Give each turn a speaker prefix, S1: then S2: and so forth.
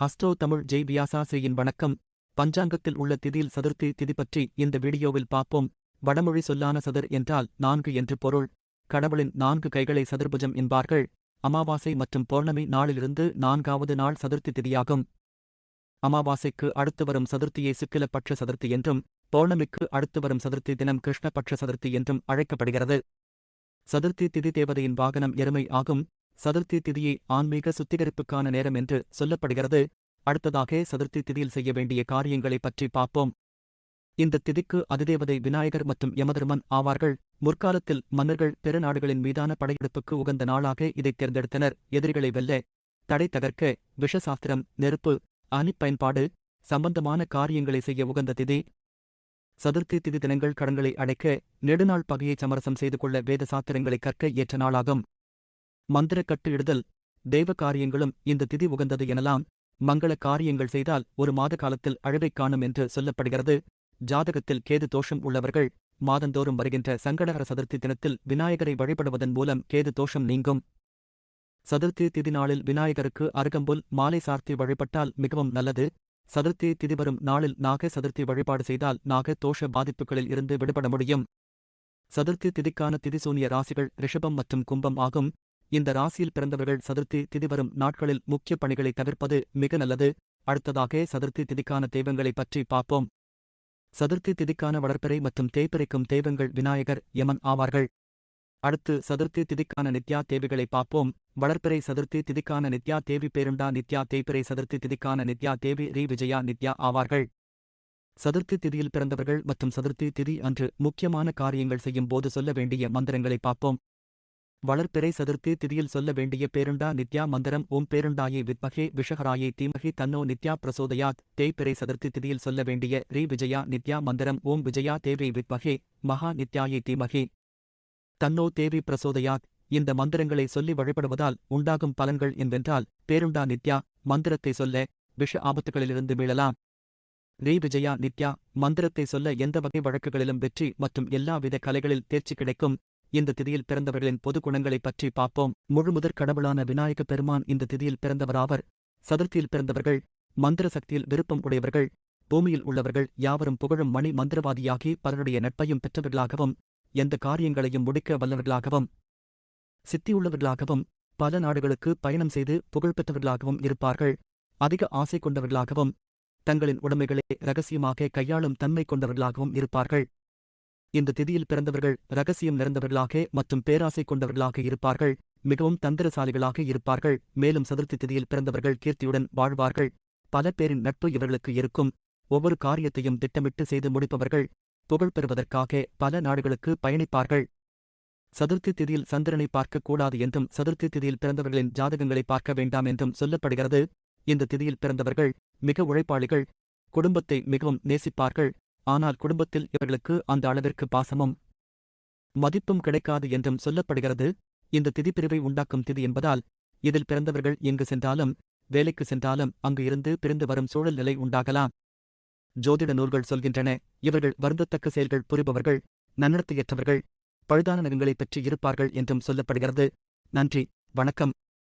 S1: ஹஸ்டோ தமிழ் ஜெய் வியாசாசிரியின் வணக்கம். பஞ்சாங்கத்தில் உள்ள திதியில் சதுர்த்தி திதி பற்றி இந்த வீடியோவில் பார்ப்போம். வடமொழி சொல்லான சதுர் என்றால் நான்கு என்று பொருள். கடவுளின் நான்கு கைகளை சதுர்புஜம் என்பார்கள். அமாவாசை மற்றும் பௌர்ணமி நாளிலிருந்து நான்காவது நாள் சதுர்த்தி திதியாகும். அமாவாசைக்கு அடுத்து வரும் சதுர்த்தியை சுக்கிலபட்ச சதுர்த்தி என்றும் பௌர்ணமிக்கு அடுத்து வரும் சதுர்த்தி தினம் கிருஷ்ணபட்ச சதுர்த்தி என்றும் அழைக்கப்படுகிறது. சதுர்த்தி திதி தேவதையின் வாகனம் எருமை ஆகும். சதுர்த்தி திதியை ஆன்மீக சுத்திகரிப்புக்கான நேரம் என்று சொல்லப்படுகிறது. அடுத்ததாக சதுர்த்தி திதியில் செய்ய வேண்டிய காரியங்களை பற்றி பார்ப்போம். இந்த திதிக்கு அதிதேவதை விநாயகர் மற்றும் யமதர்மன் ஆவார்கள். முற்காலத்தில் மன்னர்கள் பெருநாடுகளின் மீதான படையெடுப்புக்கு உகந்த நாளாக இதைத் தேர்ந்தெடுத்தனர். எதிரிகளை வெல்ல தடை தகர்க்க விஷசாஸ்திரம் நெருப்பு அணி பயன்பாடு சம்பந்தமான காரியங்களை செய்ய உகந்த திதி. சதுர்த்தி திதி தினங்கள் கடன்களை அடைக்க நெடுநாள் பகையை சமரசம் செய்து கொள்ள வேத சாத்திரங்களை கற்க ஏற்ற நாளாகும். மந்திர கட்டு இடுதல் தெய்வ காரியங்களும் இந்த திதி உகந்தது எனலாம். மங்கள காரியங்கள் செய்தால் ஒரு மாத காலத்தில் அழிவைக் காணும் என்று சொல்லப்படுகிறது. ஜாதகத்தில் கேது தோஷம் உள்ளவர்கள் மாதந்தோறும் வருகின்ற சங்கடகர சதுர்த்தி தினத்தில் விநாயகரை வழிபடுவதன் மூலம் கேது தோஷம் நீங்கும். சதுர்த்தி திதி நாளில் விநாயகருக்கு அருகம்புல் மாலை சார்த்தி வழிபட்டால் மிகவும் நல்லது. சதுர்த்தி திதி வரும் நாளில் நாக சதுர்த்தி வழிபாடு செய்தால் நாக தோஷ பாதிப்புகளில் இருந்து விடுபட முடியும். சதுர்த்தி திதிக்கான திதிசூனிய ராசிகள் ரிஷபம் மற்றும் கும்பம் ஆகும். இந்த ராசியில் பிறந்தவர்கள் சதுர்த்தி திதி வரும் நாட்களில் முக்கிய பணிகளை தவிர்ப்பது மிக நல்லது. அடுத்ததாக சதுர்த்தி திதிக்கான தெய்வங்களை பற்றி பார்ப்போம். சதுர்த்தி திதிக்கான வளர்ப்பிறை மற்றும் தேய்பிறைக்கும் தெய்வங்கள் விநாயகர் யமன் ஆவார்கள். அடுத்து சதுர்த்தி திதிக்கான நித்யா தேவிகளை பார்ப்போம். வளர்ப்பிறை சதுர்த்தி திதிக்கான நித்யா தேவி பேருண்டா நித்யா தேய்பிறை சதுர்த்தி திதிக்கான நித்யா தேவி ரீ விஜயா நித்யா ஆவார்கள். சதுர்த்தி திதியில் பிறந்தவர்கள் மற்றும் சதுர்த்தி திதி அன்று முக்கியமான காரியங்கள் செய்யும் போது சொல்ல வேண்டிய மந்திரங்களை பார்ப்போம். வளர்பிறை சதுர்த்தி திதியில் சொல்ல வேண்டிய பேருண்டா நித்யா மந்திரம் ஓம் பேருண்டாயே வித்மகே விஷகராயே தீமகி தன்னோ நித்யா பிரசோதயாத் தேய்பிறை சதுர்த்தி திதியில் சொல்ல வேண்டிய ரீ விஜயா நித்யா மந்திரம் ஓம் விஜயா தேவி வித்மகே மகா நித்யாயே தீமகி. தன்னோ தேவி பிரசோதயாத் இந்த மந்திரங்களை சொல்லி வழிபடுவதால் உண்டாகும் பலன்கள் என்றென்றால் பேருண்டா நித்யா மந்திரத்தை சொல்ல விஷ ஆபத்துகளிலிருந்து மீளலாம். ரீ விஜயா நித்யா மந்திரத்தை சொல்ல எந்த வகை வழக்குகளிலும் வெற்றி மற்றும் எல்லாவித கலைகளில் தேர்ச்சி கிடைக்கும். இந்த திதியில் பிறந்தவர்களின் பொது குணங்களைப் பற்றி பார்ப்போம். முழுமுதற் கடவுளான விநாயக பெருமான் இந்த திதியில் பிறந்தவராவர். சதுர்த்தியில் பிறந்தவர்கள் மந்திர சக்தியில் விருப்பம் உடையவர்கள் பூமியில் உள்ளவர்கள் யாவரும் புகழும் மணி மந்திரவாதியாகி பலருடைய நட்பையும் பெற்றவர்களாகவும் எந்த காரியங்களையும் முடிக்க வல்லவர்களாகவும் சித்தியுள்ளவர்களாகவும் பல நாடுகளுக்கு பயணம் செய்து புகழ்பெற்றவர்களாகவும் இருப்பார்கள். அதிக ஆசை கொண்டவர்களாகவும் தங்களின் உடைமைகளை ரகசியமாக கையாளும் தன்மை கொண்டவர்களாகவும் இருப்பார்கள். இந்த திதியில் பிறந்தவர்கள் ரகசியம் நிறைந்தவர்களாக மற்றும் பேராசை கொண்டவர்களாக இருப்பார்கள் மிகவும் தந்திரசாலிகளாக இருப்பார்கள் மேலும் சதுர்த்தி திதியில் பிறந்தவர்கள் கீர்த்தியுடன் வாழ்வார்கள். பல பேரின் நட்பு இவர்களுக்கு இருக்கும். ஒவ்வொரு காரியத்தையும் திட்டமிட்டு செய்து முடிப்பவர்கள் புகழ் பெறுவதற்காக பல நாடுகளுக்கு பயணிப்பார்கள். சதுர்த்தி திதியில் சந்திரனை பார்க்கக் கூடாது என்றும் சதுர்த்தி திதியில் பிறந்தவர்களின் ஜாதகங்களை பார்க்க வேண்டாம் என்றும் சொல்லப்படுகிறது. இந்த திதியில் பிறந்தவர்கள் மிக உழைப்பாளிகள் குடும்பத்தை மிகவும் நேசிப்பார்கள். ஆனால் குடும்பத்தில் இவர்களுக்கு அந்த அளவிற்கு பாசமும் மதிப்பும் கிடைக்காது என்றும் சொல்லப்படுகிறது. இந்த திதி பிரிவை உண்டாக்கும் திதி என்பதால் இதில் பிறந்தவர்கள் எங்கு சென்றாலும் வேலைக்கு சென்றாலும் அங்கு இருந்து பிரிந்து வரும் சூழல் நிலை உண்டாகலாம். ஜோதிட நூல்கள் சொல்கின்றன இவர்கள் வருந்தத்தக்க செயல்கள் புரிபவர்கள் நன்னடத்தையற்றவர்கள் பழுதான நகங்களைப் பற்றி இருப்பார்கள் என்றும் சொல்லப்படுகிறது. நன்றி வணக்கம்.